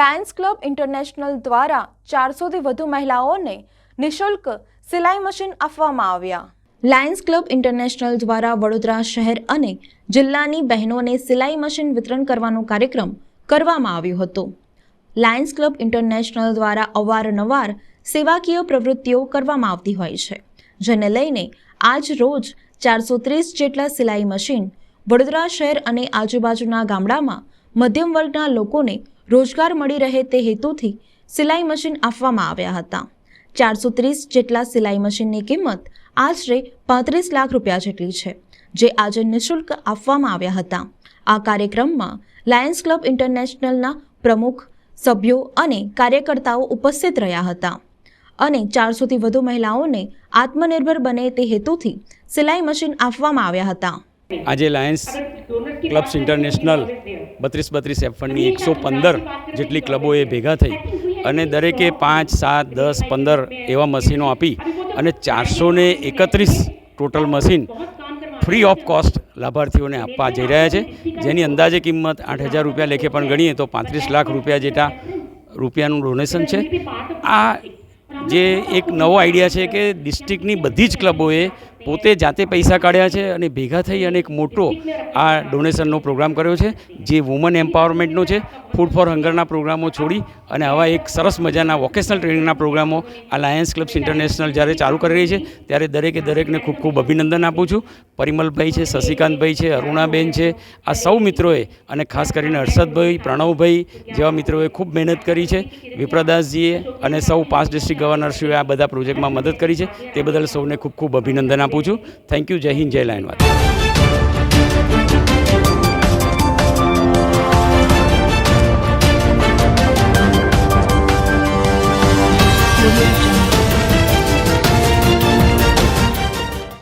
Lions club international દ્વારા ચારસોથી વધુ મહિલાઓને નિઃશુલ્ક સિલાઈ મશીન આપવામાં આવ્યા. લાયન્સ ક્લબ ઇન્ટરનેશનલ દ્વારા વડોદરા શહેર અને જિલ્લાની બહેનોને સિલાઈ મશીન વિતરણ કરવાનો કાર્યક્રમ કરવામાં આવ્યો હતો. લાયન્સ ક્લબ ઇન્ટરનેશનલ દ્વારા અવારનવાર સેવાકીય પ્રવૃત્તિઓ કરવામાં આવતી હોય છે, જેને લઈને આજ રોજ ચારસો ત્રીસ જેટલા સિલાઈ મશીન વડોદરા શહેર અને આજુબાજુના ગામડામાં મધ્યમ વર્ગના લોકોને રોજગાર મળી રહે તે હેતુથી સિલાઈ મશીન આપવામાં આવ્યા હતા. ચારસો ત્રીસ જેટલા સિલાઈ મશીનની કિંમત આશરે પાંત્રીસ લાખ રૂપિયા જેટલી છે, જે આજે નિઃશુલ્ક આપવામાં આવ્યા હતા. આ કાર્યક્રમમાં લાયન્સ ક્લબ ઇન્ટરનેશનલના પ્રમુખ, સભ્યો અને કાર્યકર્તાઓ ઉપસ્થિત રહ્યા હતા અને ચારસોથી વધુ મહિલાઓને આત્મનિર્ભર બને તે હેતુથી સિલાઈ મશીન આપવામાં આવ્યા હતા. આજે લાયન્સ ક્લબ્સ ઇન્ટરનેશનલ બત્રીસ બત્રીસ એફની એકસો પંદર જેટલી ક્લબોએ ભેગા થઈ અને દરેકે પાંચ સાત દસ પંદર એવા મશીનો આપી અને ચારસો ને એકત્રીસ total machine free of cost લાભાર્થીઓને આપવા જઈ રહ્યા છે. જેની અંદાજે કિંમત આઠ હજાર રૂપિયા લેખે પણ ગણીએ તો પાંત્રીસ લાખ રૂપિયા જેટલા રૂપિયાનું ડોનેશન છે. આ જે એક નવો આઈડિયા છે કે ડિસ્ટ્રિક્ટની બધી જ ક્લબોએ પોતે જાતે પૈસા કાઢ્યા છે અને ભેગા થઈ અને એક મોટો આ ડોનેશનનો પ્રોગ્રામ કર્યો છે, જે વુમન એમ્પાવરમેન્ટનો છે ફૂડ ફોર હંગરના પ્રોગ્રામો છોડી અને આવા એક સરસ મજાના વોકેશનલ ટ્રેનિંગના પ્રોગ્રામો આ લાયન્સ ક્લબ્સ ઇન્ટરનેશનલ જ્યારે ચાલુ કરી રહી છે, ત્યારે દરેકે દરેકને ખૂબ ખૂબ અભિનંદન આપું છું. પરિમલભાઈ છે, શશિકાંતભાઈ છે, અરુણાબેન છે, આ સૌ મિત્રોએ અને ખાસ કરીને હર્ષદભાઈ, પ્રણવભાઈ જેવા મિત્રોએ ખૂબ મહેનત કરી છે. વિપ્રદાસજીએ અને સૌ પાંચ ડિસ્ટ્રિક્ટ ગવર્નરશ્રીઓએ આ બધા પ્રોજેક્ટમાં મદદ કરી છે. તે બદલ સૌને ખૂબ ખૂબ અભિનંદન આપું છું. થેન્ક યુ જય હિન્દ જય લાયનવાદ.